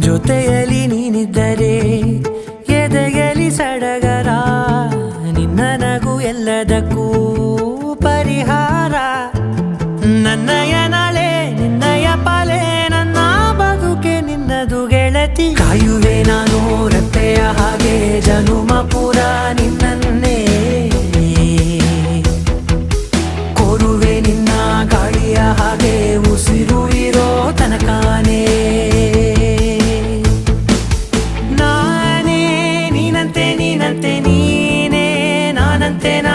ಜೊತೆಯಲ್ಲಿ ನೀನಿದ್ದರೆ ಎದೆಯಲ್ಲಿ ಸಡಗರ, ನಿನ್ನ ನಗು ಎಲ್ಲದಕ್ಕೂ ಪರಿಹಾರ. ನನ್ನಯ ನಾಳೆ ನಿನ್ನಯ ಪಾಲೆ ನನ್ನ ಬದುಕೆ ನಿನ್ನದು ಗೆಳತಿ. ಕಾಯುವೆ ನಾನು mantén